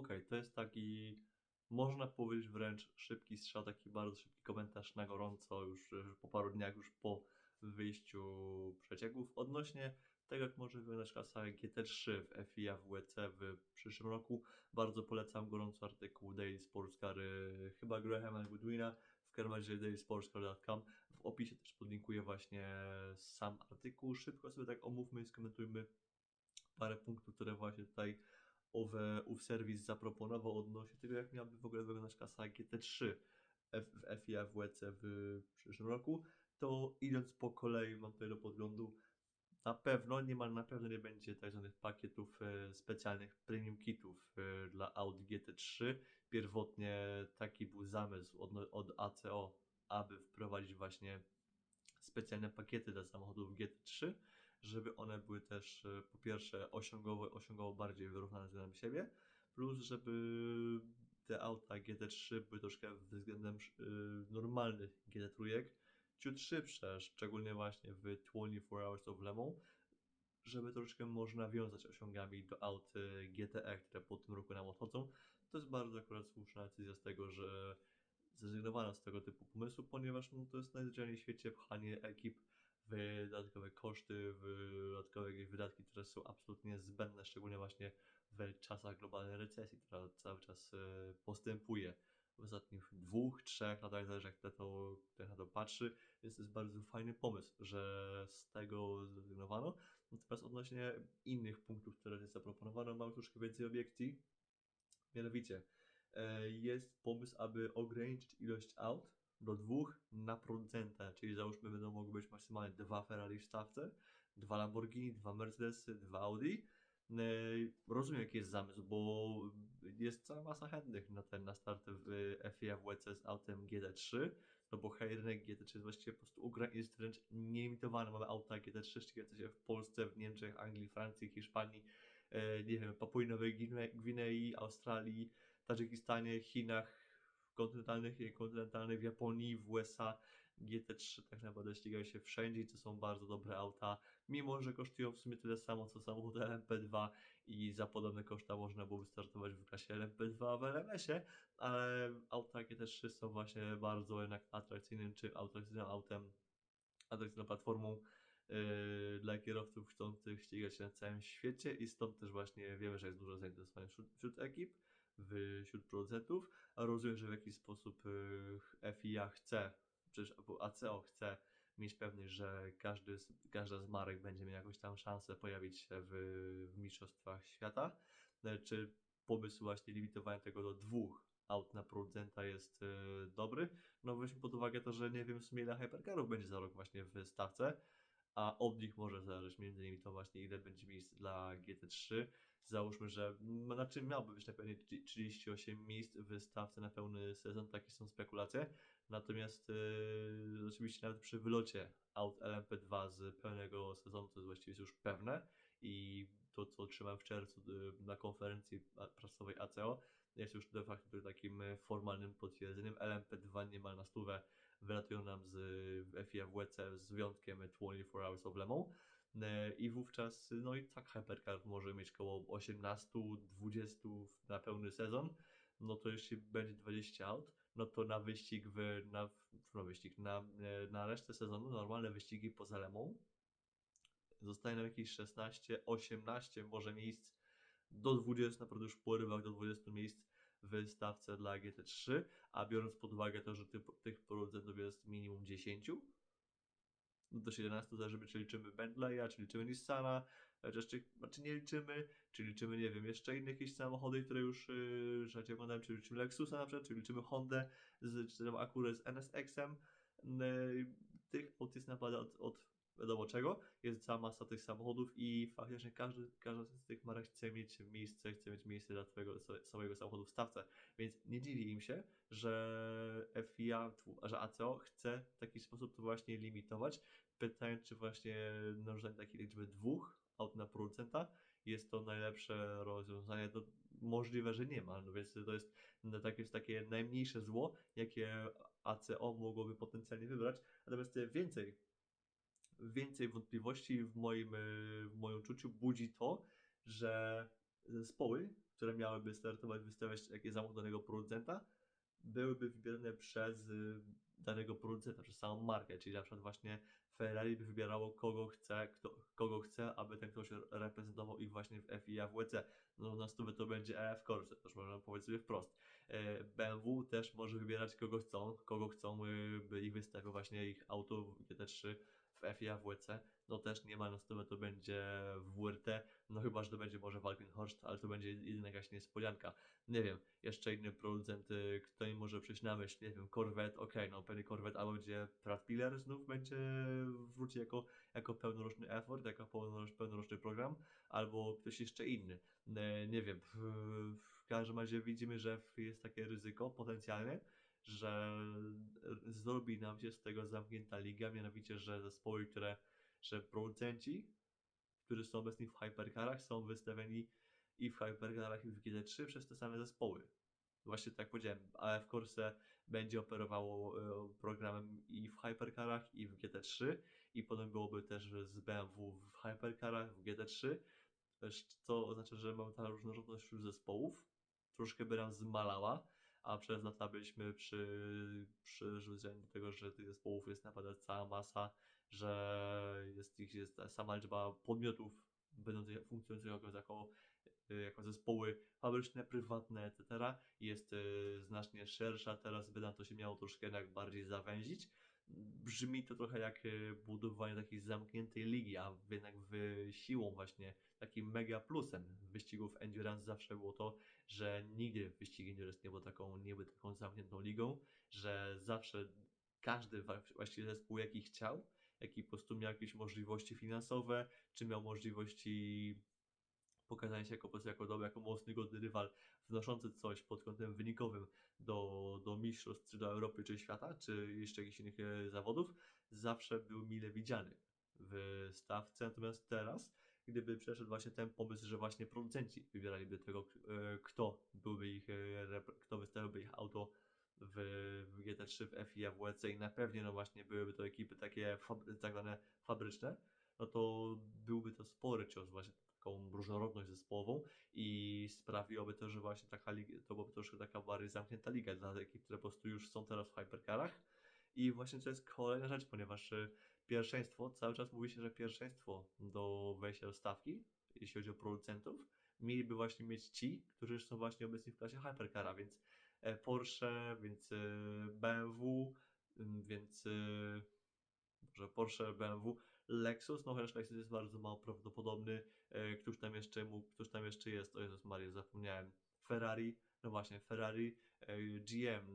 Okej, to jest taki, można powiedzieć wręcz szybki strzał, taki bardzo szybki komentarz na gorąco, już, już po paru dniach, już po wyjściu przecieków. Odnośnie tego, jak może wyglądać klasa GT3 w FIA w WEC w przyszłym roku, bardzo polecam gorąco artykuł Daily Sports Cary, chyba Grahama Goodwina w karmazie dailysportscar.com. W opisie też podlinkuję właśnie sam artykuł. Szybko sobie tak omówmy i skomentujmy parę punktów, które właśnie tutaj owe, ów serwis zaproponował odnośnie tego, jak miałaby w ogóle wyglądać klasa GT3 F, w FIA w WEC w przyszłym roku, to idąc po kolei mam tutaj do podglądu, na pewno, niemal na pewno nie będzie tak zwanych pakietów e, specjalnych premium kitów e, dla Audi GT3. Pierwotnie taki był zamysł od, od ACO, aby wprowadzić właśnie specjalne pakiety dla samochodów GT3, żeby one były też e, po pierwsze osiągowo, osiągowo bardziej wyrównane względem siebie, plus żeby te auta GT3 były troszkę względem y, normalnych GT3 ciut szybsze, szczególnie właśnie w 24 Hours of Le żeby troszkę można wiązać osiągami do aut GTE, które po tym roku nam odchodzą. To jest bardzo akurat słuszna decyzja z tego, że zrezygnowano z tego typu pomysłu, ponieważ no, to jest najzwyczajniej w świecie pchanie ekip dodatkowe koszty, dodatkowe wydatki, które są absolutnie zbędne, szczególnie właśnie w czasach globalnej recesji, która cały czas e, postępuje w ostatnich dwóch, trzech latach, zależy jak to, kto na to patrzy, więc to jest bardzo fajny pomysł, że z tego zrezygnowano. Natomiast odnośnie innych punktów, które zaproponowano, mamy troszkę więcej obiekcji. Mianowicie, e, jest pomysł, aby ograniczyć ilość aut do dwóch na producenta, czyli załóżmy będą mogły być maksymalnie dwa Ferrari w stawce, dwa Lamborghini, dwa Mercedesy, dwa Audi. E, rozumiem jaki jest zamysł, bo jest cała masa chętnych na ten na start w FIA WC z autem GT3, no bo hej, rynek GT3 jest właściwie po prostu ugra, jest wręcz nielimitowany. Mamy auta GT3 ścigające się w Polsce, w Niemczech, Anglii, Francji, Hiszpanii, e, nie wiem, Papui Nowej Gwinei, Australii, Tadżykistanie, Chinach, kontynentalnych i kontynentalnych w Japonii, w USA. GT3 tak naprawdę ścigają się wszędzie i to są bardzo dobre auta, mimo że kosztują w sumie tyle samo co samochód LMP2 i za podobne koszta można byłoby startować w klasie LMP2 w LMS-ie, ale auta GT3 są właśnie bardzo jednak atrakcyjnym czy atrakcyjnym autem, atrakcyjną platformą yy, dla kierowców chcących ścigać się na całym świecie i stąd też właśnie wiemy, że jest dużo zainteresowania wśród, wśród ekip wśród producentów, a rozumiem, że w jakiś sposób y, FIA chce, czy ACO chce mieć pewność, że każdy, każda z marek będzie miał jakąś tam szansę pojawić się w, w Mistrzostwach Świata. E, czy pomysł właśnie limitowania tego do dwóch aut na producenta jest y, dobry? No weźmy pod uwagę to, że nie wiem w sumie ile hypercarów będzie za rok właśnie w stawce, a od nich może zależeć między innymi to właśnie ile będzie miejsc dla GT3 załóżmy, że na czym miałby być na pewno 38 miejsc w stawce na pełny sezon, takie są spekulacje. Natomiast yy, oczywiście nawet przy wylocie aut LMP2 z pełnego sezonu to jest właściwie już pewne i to co otrzymałem w czerwcu yy, na konferencji prasowej ACO jest już de facto takim formalnym potwierdzeniem. LMP2 niemal na stówę wylatują nam z FIA WC z wyjątkiem 24 Hours of Le Mans. E, I wówczas, no i tak Hypercar może mieć około 18-20 na pełny sezon. No to jeśli będzie 20 aut, no to na wyścig, w, na, na wyścig, na, e, na resztę sezonu, normalne wyścigi poza Lemą, zostaje nam jakieś 16, 18 może miejsc do 20, naprawdę już porywach do 20 miejsc w dla GT3, a biorąc pod uwagę to, że tych, tych producentów jest minimum 10, do 17 zależy, czy liczymy Bentleya, czy liczymy Nissana, czy, czy nie liczymy, czy liczymy, nie wiem, jeszcze inne jakieś samochody, które już yy, że oglądałem, czy liczymy Lexusa na przykład, czy liczymy Hondę, z, czy akurat z NSX-em. Yy, tych aut jest naprawdę od, od wiadomo czego, jest cała masa tych samochodów i faktycznie każdy, każda z tych marek chce mieć miejsce, chce mieć miejsce dla twojego swojego samochodu w stawce, więc nie dziwi im się, że FIA, że ACO chce w taki sposób to właśnie limitować, pytając czy właśnie narzucanie takiej liczby dwóch aut na producenta jest to najlepsze rozwiązanie. To możliwe, że nie ma, no więc to jest takie, takie najmniejsze zło, jakie ACO mogłoby potencjalnie wybrać. Natomiast więcej więcej wątpliwości w moim, w moim czuciu budzi to, że zespoły, które miałyby startować, wystawiać jakieś zamówienia danego producenta, byłyby wybierane przez y, danego producenta, przez samą markę, czyli na przykład właśnie Ferrari by wybierało kogo chce, kto, kogo chce, aby ten ktoś reprezentował ich właśnie w FIA w WC. No na stówę to będzie EF Corse, też można powiedzieć sobie wprost. E, BMW też może wybierać kogo chcą, kogo chcą, by ich wystawił właśnie ich auto w GT3 w FIA w WC. No też nie ma na stówę to będzie w WRT, no chyba, że to będzie może Walkenhorst, ale to będzie jedyna jakaś niespodzianka. Nie wiem, jeszcze inny producent, y, kto im może przyjść na myśl, nie wiem, Corvette, okej, no pewnie Corvette albo będzie Pratt Piller znów będzie wróci jako, jako pełnoroczny effort, jako pełnoroczny, pełnoroczny program, albo ktoś jeszcze inny. Nie, nie wiem, w każdym razie widzimy, że jest takie ryzyko potencjalne, że zrobi nam się z tego zamknięta liga, mianowicie, że zespoły, które, że producenci, którzy są obecni w hypercarach, są wystawieni i w hypercarach, i w GT3 przez te same zespoły. Właśnie tak jak powiedziałem, AF Corse będzie operowało e, programem i w hypercarach, i w GT3, i potem byłoby też z BMW w hypercarach, w GT3, też co oznacza, że mamy ta różnorodność wśród zespołów, troszkę by nam zmalała, a przez lata byliśmy przy, przyrzuceni do tego, że tych zespołów jest naprawdę cała masa, że jest ich jest sama liczba podmiotów będących funkcjonujących jako, jako, zespoły fabryczne, prywatne, etc. jest y, znacznie szersza, teraz by na to się miało troszkę jednak bardziej zawęzić. Brzmi to trochę jak y, budowanie takiej zamkniętej ligi, a jednak siłą właśnie takim mega plusem wyścigów endurance zawsze było to, że nigdy wyścigi endurance nie był taką, nie był taką zamkniętą ligą, że zawsze każdy właściwie zespół jaki chciał, jaki po prostu miał jakieś możliwości finansowe, czy miał możliwości pokazania się jako, po prostu jako dobry, jako mocny, godny rywal, wnoszący coś pod kątem wynikowym do, do mistrzostw, czy do Europy, czy świata, czy jeszcze jakichś innych e, zawodów, zawsze był mile widziany w stawce. Natomiast teraz, gdyby przeszedł właśnie ten pomysł, że właśnie producenci wybieraliby tego, e, kto byłby ich, e, kto wystawiłby ich auto w, w GT3, w FIA, w WEC i na pewnie no właśnie byłyby to ekipy takie tak zwane fabryczne, no to byłby to spory cios właśnie taką różnorodność zespołową i sprawiłoby to, że właśnie taka liga, to byłaby troszkę taka bardziej zamknięta liga dla ekip, które po prostu już są teraz w hypercarach i właśnie to jest kolejna rzecz, ponieważ e, pierwszeństwo, cały czas mówi się, że pierwszeństwo do wejścia do stawki, jeśli chodzi o producentów, mieliby właśnie mieć ci, którzy są właśnie obecni w klasie hypercara, więc e, Porsche, więc e, BMW, więc e, że Porsche, BMW, Lexus, no chociaż Lexus jest bardzo mało prawdopodobny, e, któż tam jeszcze mógł, któż tam jeszcze jest, o Jezus Maria, zapomniałem, Ferrari, no właśnie, Ferrari, e, GM,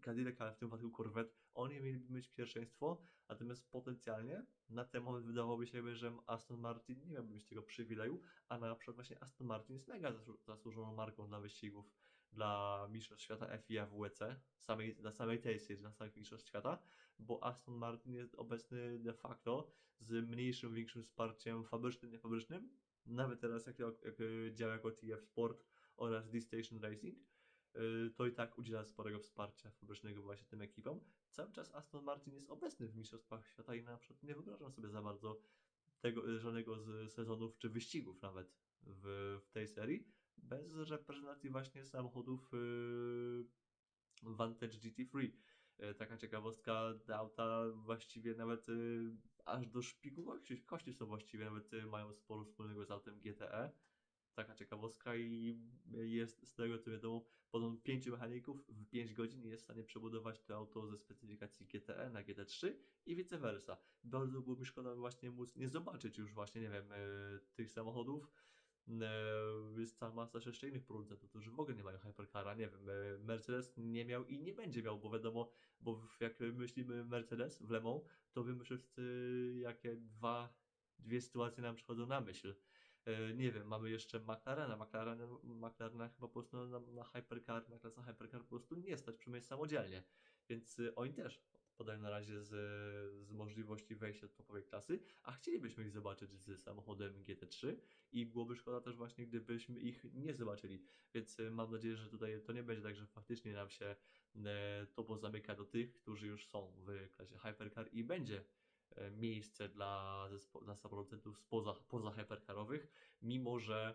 Cadillac, ale w tym wypadku Corvette, oni mieliby mieć pierwszeństwo, natomiast potencjalnie na ten moment wydawałoby się, że Aston Martin nie miałby mieć tego przywileju, a na przykład właśnie Aston Martin jest mega zasłu- zasłużoną marką dla wyścigów, dla Mistrzostw Świata FIA w WEC, samej, dla samej tej serii, dla samych Mistrzostw Świata, bo Aston Martin jest obecny de facto z mniejszym, większym wsparciem fabrycznym, niefabrycznym, nawet teraz jak, jak e, działa jako TF Sport oraz D-Station Racing, y, to i tak udziela sporego wsparcia fabrycznego właśnie tym ekipom. Cały czas Aston Martin jest obecny w Mistrzostwach Świata i na przykład nie wyobrażam sobie za bardzo tego, y, żadnego z sezonów czy wyścigów nawet w, w tej serii, bez reprezentacji właśnie samochodów y, Vantage GT3. Y, Taka ciekawostka, te auta właściwie nawet y, aż do szpiku kości, są właściwie, nawet y, mają sporo wspólnego z autem GTE. Taka ciekawostka i jest z tego co wiadomo, podobno pięciu mechaników w 5 godzin jest w stanie przebudować to auto ze specyfikacji GTE na GT3 i vice versa. Bardzo byłoby szkoda właśnie móc nie zobaczyć już właśnie, nie wiem, e, tych samochodów. E, Jest cała masa jeszcze innych producentów, którzy w ogóle nie mają hypercara, nie wiem, e, Mercedes nie miał i nie będzie miał, bo wiadomo, bo jak myślimy Mercedes w Le Mans, to wiemy wszyscy jakie dwa, dwie sytuacje nam przychodzą na myśl. E, Nie wiem, mamy jeszcze McLarena. McLarena, McLarena chyba po prostu na, na hypercar, na klasę hypercar po prostu nie stać, przynajmniej samodzielnie. Więc oni też podają na razie z, z możliwości wejścia do topowej klasy, a chcielibyśmy ich zobaczyć z samochodem GT3 i byłoby szkoda też właśnie, gdybyśmy ich nie zobaczyli. Więc y, mam nadzieję, że tutaj to nie będzie tak, że faktycznie nam się e, to pozamyka do tych, którzy już są w klasie hypercar i będzie e, miejsce dla, dla producentów spoza, poza hypercarowych, mimo że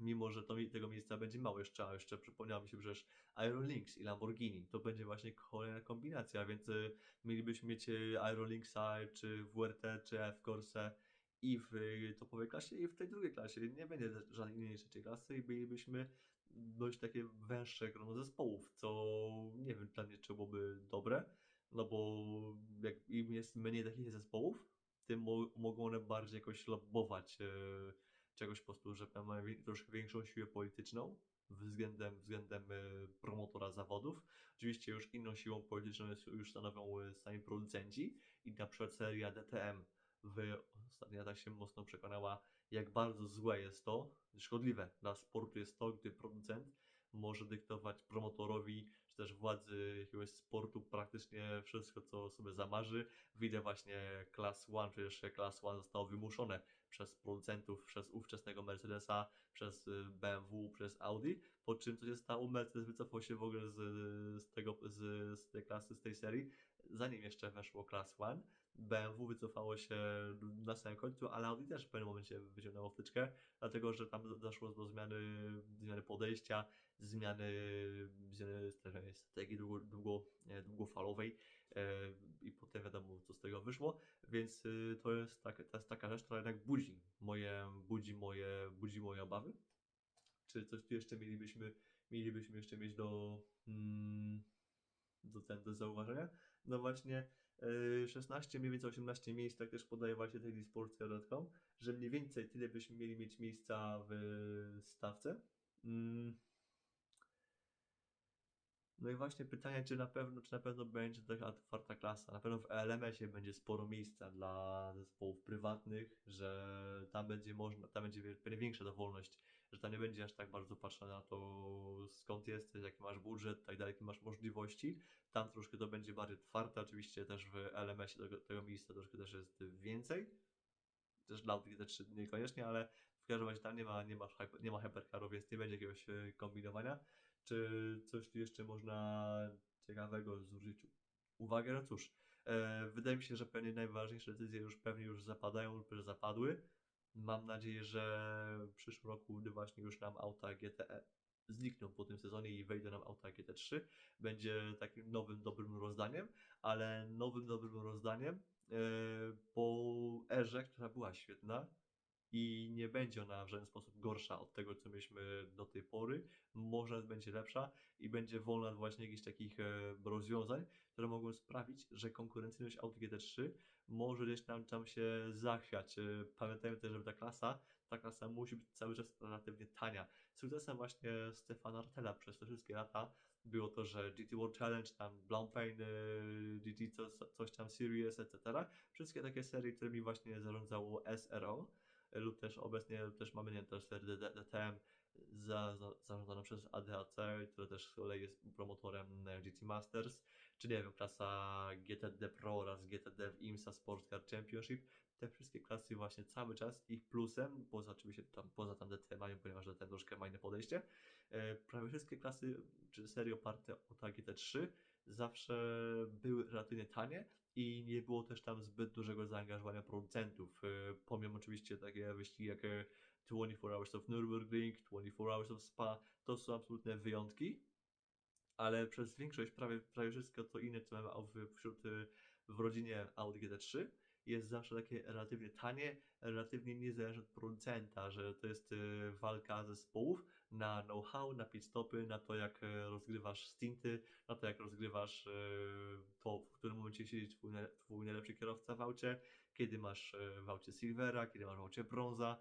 mimo że to, tego miejsca będzie mało jeszcze, a jeszcze przypomniało mi się przecież Iron Links i Lamborghini, to będzie właśnie kolejna kombinacja, więc y, mielibyśmy mieć y, Iron Linksa, czy WRT, czy F Corse i w y, topowej klasie, i w tej drugiej klasie. Nie będzie żadnej innej trzeciej klasy i bylibyśmy dość takie węższe grono zespołów, co nie wiem, dla mnie czy byłoby dobre, no bo jak im jest mniej takich zespołów, tym mo- mogą one bardziej jakoś lobbować e, czegoś po prostu, że mają troszkę większą siłę polityczną względem, względem e, promotora zawodów. Oczywiście już inną siłą polityczną już stanowią e, sami producenci i na przykład seria DTM w ostatnich latach się mocno przekonała, jak bardzo złe jest to, szkodliwe dla sportu jest to, gdy producent może dyktować promotorowi też władzy jakiegoś sportu praktycznie wszystko, co sobie zamarzy. Widzę właśnie Class One, przecież Class One zostało wymuszone przez producentów, przez ówczesnego Mercedesa, przez y, BMW, przez Audi, po czym co się stało, Mercedes wycofał się w ogóle z, z, tego, z, z tej klasy, z tej serii, zanim jeszcze weszło Class One. BMW wycofało się na samym końcu, ale Audi też w pewnym momencie wyciągnęło wtyczkę, dlatego że tam doszło do zmiany, zmiany podejścia, zmiany, zmiany strategii- długo, długo, e, długofalowej e, i potem wiadomo co z tego wyszło, więc y, to jest, tak, to jest taka rzecz, która jednak budzi moje, budzi moje, budzi moje obawy. Czy coś tu jeszcze mielibyśmy, mielibyśmy jeszcze mieć do, mm, do, ten, do zauważenia? No właśnie 16, mniej więcej 18 miejsc, tak też podaje właśnie tej Sports.com, że mniej więcej tyle byśmy mieli mieć miejsca w stawce. Mm. No i właśnie pytanie, czy na pewno, czy na pewno będzie taka czwarta klasa. Na pewno w LMS-ie będzie sporo miejsca dla zespołów prywatnych, że tam będzie można, tam będzie większa dowolność, że tam nie będzie aż tak bardzo patrzone na to, skąd jesteś, jaki masz budżet, tak dalej, jakie masz możliwości. Tam troszkę to będzie bardziej otwarte, oczywiście też w LMS-ie tego, tego miejsca troszkę też jest więcej. Też dla Audi też niekoniecznie, ale w każdym razie tam nie ma, nie ma, nie ma hypercarów, więc nie będzie jakiegoś e, kombinowania. Czy coś tu jeszcze można ciekawego zwrócić uwagę? No cóż, e, wydaje mi się, że pewnie najważniejsze decyzje już pewnie już zapadają lub już zapadły. Mam nadzieję, że w przyszłym roku, gdy właśnie już nam auta GTE znikną po tym sezonie i wejdą nam auta GT3, będzie takim nowym, dobrym rozdaniem, ale nowym, dobrym rozdaniem e, po erze, która była świetna i nie będzie ona w żaden sposób gorsza od tego, co mieliśmy do tej pory. Może będzie lepsza i będzie wolna od właśnie jakichś takich e, rozwiązań, które mogą sprawić, że konkurencyjność Audi GT3 może gdzieś tam, tam się zachwiać. E, Pamiętajmy też, że ta klasa, ta klasa musi być cały czas relatywnie tania. Sukcesem właśnie Stefana Rtela przez te wszystkie lata było to, że GT World Challenge, tam Blancpain, e, GT co, coś tam Series, etc. Wszystkie takie serie, którymi właśnie zarządzało SRO lub też obecnie też mamy nie też serii D- DTM za, za, zarządzane przez ADAC, które też z kolei jest promotorem GT Masters, czy nie wiem, klasa GTD Pro oraz GTD w IMSA Sports Car Championship. Te wszystkie klasy właśnie cały czas ich plusem, poza oczywiście tam, poza tam DTM ponieważ DTM troszkę ma inne podejście, e, prawie wszystkie klasy czy serie oparte o ta GT3 zawsze były relatywnie tanie i nie było też tam zbyt dużego zaangażowania producentów. E, Pomimo oczywiście takie wyścigi jak e, 24 Hours of Nürburgring, 24 Hours of Spa, to są absolutne wyjątki, ale przez większość, prawie, prawie wszystko to inne, co mamy wśród, e, w rodzinie Audi GT3 jest zawsze takie relatywnie tanie, relatywnie niezależne od producenta, że to jest walka zespołów na know-how, na pit stopy, na to jak e, rozgrywasz stinty, na to jak rozgrywasz e, to, w którym momencie siedzi twój, twój najlepszy kierowca w aucie, kiedy masz e, w aucie Silvera, kiedy masz w aucie Brąza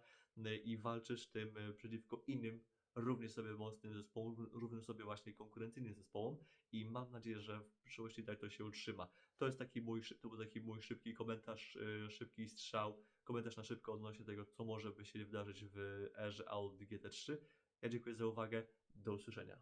i walczysz tym przeciwko innym równie sobie mocnym zespołom, równie sobie właśnie konkurencyjnym zespołom i mam nadzieję, że w przyszłości tak to się utrzyma. To jest taki mój, to był taki mój szybki komentarz, szybki strzał, komentarz na szybko odnośnie tego, co może by się wydarzyć w erze Audi GT3. Ja dziękuję za uwagę, do usłyszenia.